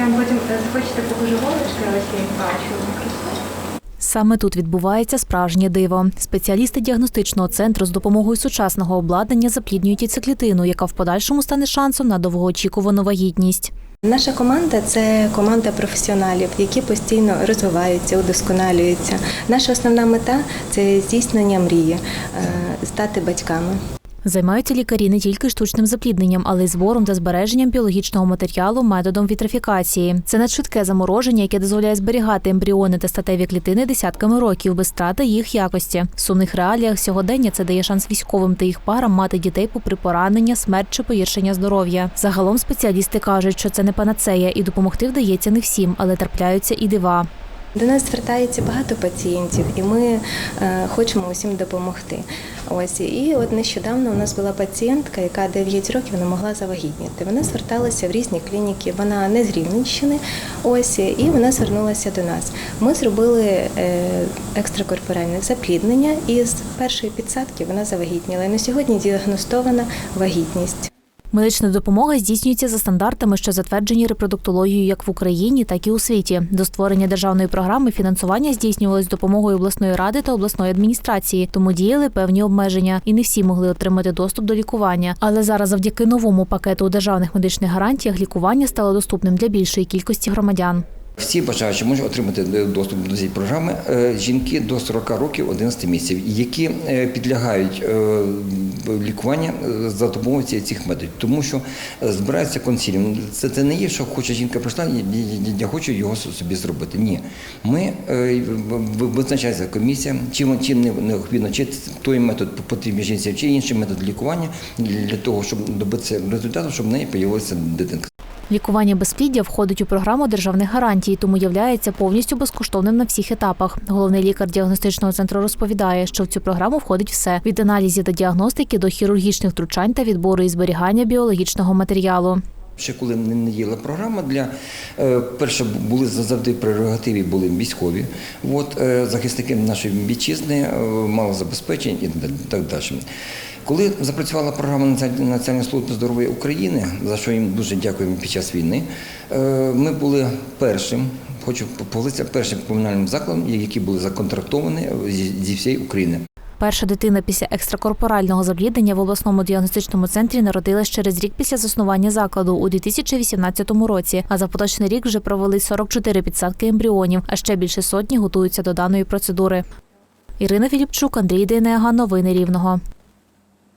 Я потім е, захочете покажу голочки, ось я їх бачу. Саме тут відбувається справжнє диво. Спеціалісти діагностичного центру з допомогою сучасного обладнання запліднюють яйцеклітину, яка в подальшому стане шансом на довгоочікувану вагітність. Наша команда це команда професіоналів, які постійно розвиваються, удосконалюються. Наша основна мета це здійснення мрії е, стати батьками. Займаються лікарі не тільки штучним заплідненням, але й збором та збереженням біологічного матеріалу методом вітрофікації. Це надшвидке замороження, яке дозволяє зберігати ембріони та статеві клітини десятками років без страти їх якості. В сумних реаліях сьогодення це дає шанс військовим та їх парам мати дітей попри поранення, смерть чи погіршення здоров'я. Загалом спеціалісти кажуть, що це не панацея, і допомогти вдається не всім, але трапляються і дива. До нас звертається багато пацієнтів, і ми е, хочемо усім допомогти. Ось і от нещодавно у нас була пацієнтка, яка 9 років не могла завагітніти. Вона зверталася в різні клініки. Вона не з Рівненщини. Ось і вона звернулася до нас. Ми зробили е, екстракорпоральне запліднення, і з першої підсадки вона завагітніла. І на сьогодні діагностована вагітність. Медична допомога здійснюється за стандартами, що затверджені репродуктологією як в Україні, так і у світі. До створення державної програми фінансування здійснювалось допомогою обласної ради та обласної адміністрації, тому діяли певні обмеження, і не всі могли отримати доступ до лікування. Але зараз, завдяки новому пакету у державних медичних гарантіях, лікування стало доступним для більшої кількості громадян. Всі бажаючі можуть отримати доступ до цієї програми е, жінки до 40 років 11 місяців, які е, підлягають е, лікуванню за допомогою цих методів, тому що збирається консиліум. Це, це не є, що хоче жінка прийшла, я, хочу його собі зробити. Ні, ми визначається комісія, чим не- необхідно, чи той метод потрібен жінці, чи інший метод лікування для того, щоб добитися результату, щоб в неї з'явилася дитинка. Лікування безпліддя входить у програму державних гарантій, тому являється повністю безкоштовним на всіх етапах. Головний лікар діагностичного центру розповідає, що в цю програму входить все від аналізів та діагностики до хірургічних втручань та відбору і зберігання біологічного матеріалу. Ще коли не діяла програма для е, перше були завжди прерогативі були військові, от е, захисники нашої вітчизни, е, мало забезпечень і так далі. Коли запрацювала програма Національної- служби здоров'я України, за що їм дуже дякуємо під час війни, е, ми були першим. Хочу похвалитися першим комунальним закладом, які були законтрактовані зі, зі всієї України. Перша дитина після екстракорпорального запліднення в обласному діагностичному центрі народилась через рік після заснування закладу у 2018 році. А за поточний рік вже провели 44 підсадки ембріонів, а ще більше сотні готуються до даної процедури. Ірина Філіпчук, Андрій Дейнега. Новини Рівного.